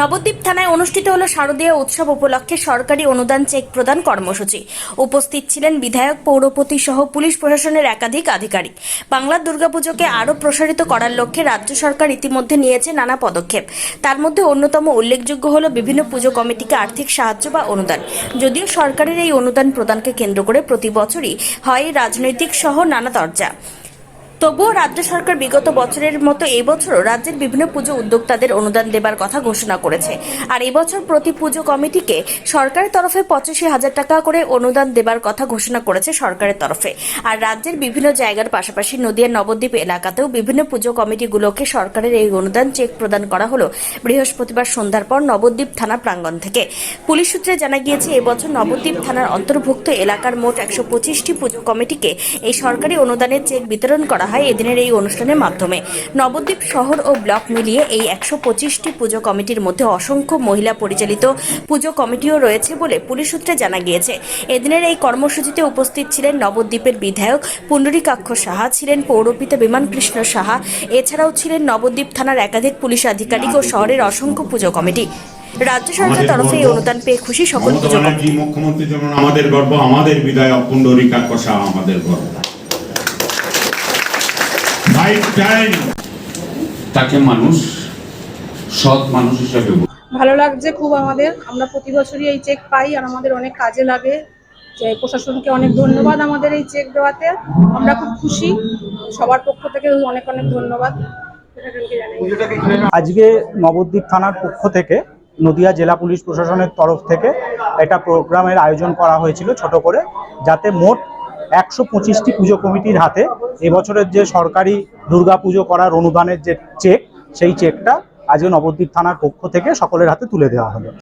নবদ্বীপ থানায় অনুষ্ঠিত হলো শারদীয় উৎসব উপলক্ষে সরকারি অনুদান চেক প্রদান কর্মসূচি। উপস্থিত ছিলেন বিধায়ক, পৌরপতি সহ পুলিশ প্রশাসনের একাধিক আধিকারিক। বাংলার দুর্গাপুজোকে আরও প্রসারিত করার লক্ষ্যে রাজ্য সরকার ইতিমধ্যে নিয়েছে নানা পদক্ষেপ। তার মধ্যে অন্যতম উল্লেখযোগ্য হলো বিভিন্ন পুজো কমিটিকে আর্থিক সাহায্য বা অনুদান। যদিও সরকারের এই অনুদান প্রদানকে কেন্দ্র করে প্রতি বছরই হয় রাজনৈতিক সহ নানা দরজা। তবুও রাজ্য সরকার বিগত বছরের মতো এই বছরও রাজ্যের বিভিন্ন পুজো উদ্যোক্তাদের অনুদান দেবার কথা ঘোষণা করেছে। আর এবছর প্রতি পুজো কমিটিকে সরকারের তরফে পঁচাশি হাজার টাকা করে অনুদান দেবার কথা ঘোষণা করেছে সরকারের তরফে। আর রাজ্যের বিভিন্ন জায়গার পাশাপাশি নদিয়ার নবদ্বীপ এলাকাতেও বিভিন্ন পুজো কমিটিগুলোকে সরকারের এই অনুদান চেক প্রদান করা হলো বৃহস্পতিবার সন্ধ্যার পর নবদ্বীপ থানা প্রাঙ্গণ থেকে। পুলিশ সূত্রে জানা গিয়েছে এবছর নবদ্বীপ থানার অন্তর্ভুক্ত এলাকার মোট একশো পঁচিশটি পুজো কমিটিকে এই সরকারি অনুদানের চেক বিতরণ করা হয়। এদিনের এই অনুষ্ঠানের মাধ্যমে। নবদ্বীপ শহর ও ব্লক মিলিয়ে এই একশো পঁচিশটি পুজো কমিটির মধ্যে অসংখ্য মহিলা পরিচালিত পুজো কমিটিও রয়েছে বলে পুলিশ সূত্রে জানা গিয়েছে। এদিনের এই কর্মসূচিতে উপস্থিত ছিলেন নবদ্বীপের বিধায়ক পুণ্ডরীকাক্ষ সাহা ছিলেন পৌরপিতা বিমান কৃষ্ণ সাহা এছাড়াও ছিলেন নবদ্বীপ থানার একাধিক পুলিশ আধিকারিক ও শহরের অসংখ্য পুজো কমিটি। রাজ্য সরকারের তরফে এই অনুদান পেয়ে খুশি সকল পুজো কমিটি। মুখ্যমন্ত্রী যেমন আমাদের গর্ব আমাদের বিধায়ক পুণ্ডরিকাক্ষ শাহ আমাদের গর্ব। তাকে মানুষ সৎ মানুষ হিসাবে ভালো লাগছে খুব আমাদের। আমরা প্রতি বছরই এই চেক পাই আর আমাদের অনেক কাজে লাগে। যে প্রশাসনকে অনেক ধন্যবাদ আমাদের এই চেক দেওয়াতে। আমরা খুব খুশি। সবার পক্ষ থেকে অনেক অনেক ধন্যবাদ। আজকে নবদ্বীপ থানার পক্ষ থেকে নদিয়া জেলা পুলিশ প্রশাসনের তরফ থেকে একটা প্রোগ্রামের আয়োজন করা হয়েছিল ছোট করে যাতে মোট একশো পঁচিশটি পুজো কমিটির হাতে এবছরের যে সরকারি দুর্গা পুজো করার অনুদানের যে চেক, সেই চেকটা আজকে নবদ্বীপ থানার পক্ষ থেকে সকলের হাতে তুলে দেওয়া হলো।